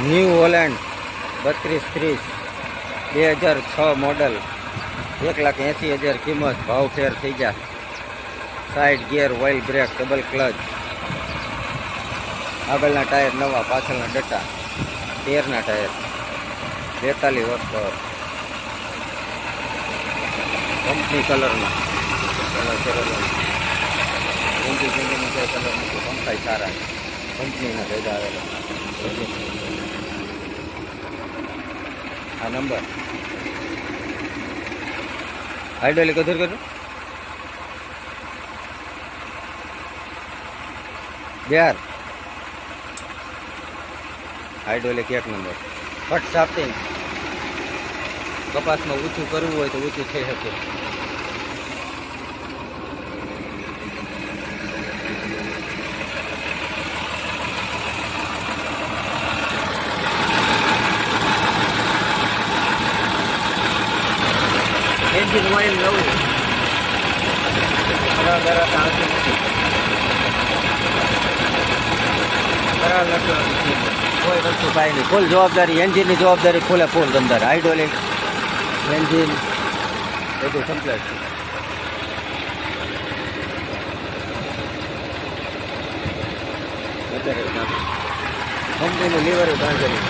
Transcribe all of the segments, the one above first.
New Holland બત્રીસ ત્રીસ બે હજાર છ મોડલ. એક લાખ એંસી હજાર કિંમત, ભાવ ફેર થઈ ગયા. Side gear oil brake, double clutch. આગળના ટાયર નવા, પાછળના ડટ્ટા તેરના ટાયર. બેતાલીસ વર્ષ પાવર કંપની કલરના. કલર કરેલો કંપની કંપનીના કલર નથી, પંખાય સારા. કંપનીના ભેગા આવેલા. આ નંબર. હાઈડોલી કધર કર્યું? બિહાર. હાઈડોલી એક નંબર. ફટ સાપતી કપાસમાં ઊંચું કરવું હોય તો ઊંચું થઈ શકે. ખરાબ દરાત આવતી નથી ખરાબ નથી કોઈ વસ્તુ કાંઈ નહીં. ફૂલ જવાબદારી એન્જિનની જવાબદારી ફૂલે ફૂલ અંદર. હાઇડ્રોલિક એન્જિન બધું કમ્પ્લેટ છે કંપનીનું લીવર બાંધેલું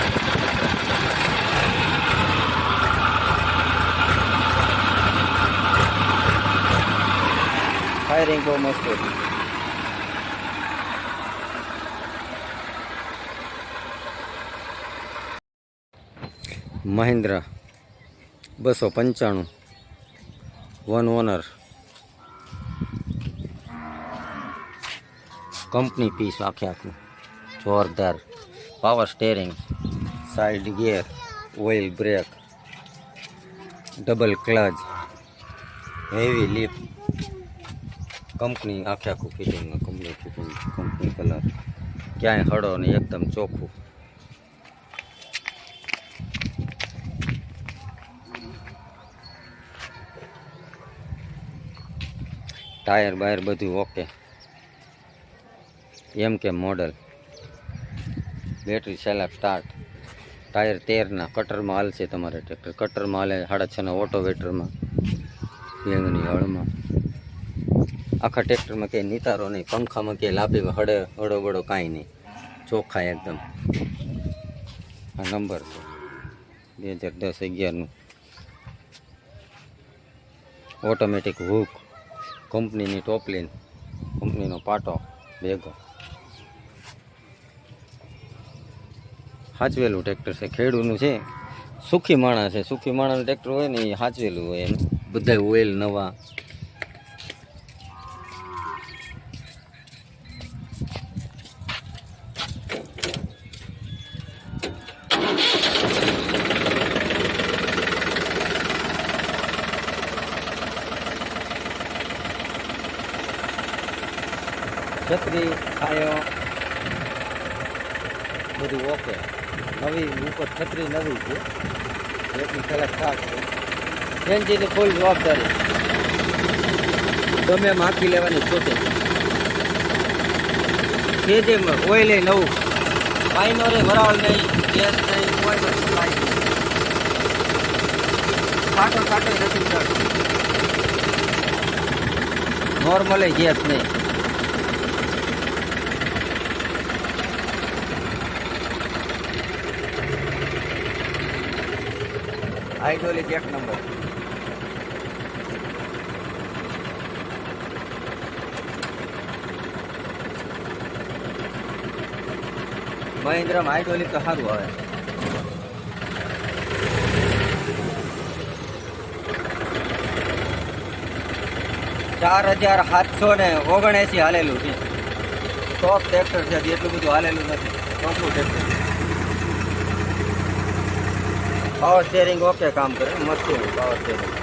ફાયરિંગ બહુ મસ્ત હતી. મહિન્દ્રા બસો પંચાણું. One honour. કંપની પીસ આખે આખું. જોરદાર. Power steering. Side gear. Oil brake. Double clutch. Heavy lift company, આખે આખું ફિટિંગમાં કંપની ફિટિંગ કંપની કલર ક્યાંય હળો નહીં એકદમ ચોખ્ખું. ટાયર બાયર બધું ઓકે એમ કે model battery self start tyre તેરના કટરમાં હાલશે તમારે ટ્રેક્ટર કટરમાં હાલે, સાડા છના ઓટો વેટરમાં બેંગની હળમાં. આખા ટ્રેક્ટરમાં કંઈ નિતારો નહીં, પંખામાં કંઈ લાભી હળો બળો કાંઈ નહીં. ચોખ્ખા એકદમ. આ નંબર છે. બે હજાર દસ અગિયારનું. ઓટોમેટિક હુક કંપનીની ટોપલીન કંપનીનો પાટો. ભેગો હાચવેલું ટ્રેક્ટર છે. ખેડૂનું છે. સુખી માણસ છે. સુખી માણાનું ટ્રેક્ટર હોય ને એ હાચવેલું હોય એમ. બધા ઓઇલ નવા. છત્રી છાયો બધું ઓકે નવી ઉપર છત્રી નવી છે એકની કલાક ખાસ છે એન્જિનની ફૂલ જવાબદારી ગમે એમ હાંકી લેવાની છૂટે કેજેમાં ઓઇલે નવું પાઈનો રે વરાળ નહીં ગેસ નહીં કોઈ વસ્તુ કાંઈ નહીં કાંટો કાંટો નથી ઉડાડતો નોર્મલે ગેસ નહીં હાઇડ્રોલિક એક નંબર મહિન્દ્રામાં હાઇડ્રોલિક તો સારું આવે. ચાર હજાર સાતસો ને ઓગણએંસી હાલેલું છે. ટોપ ટ્રેક્ટર છે એટલું બધું હાલેલું નથી. ટોપનું ટ્રેક્ટર પાવર સ્ટેરિંગ ઓકે કામ કરે મસ્ત પાવર સ્ટેરિંગ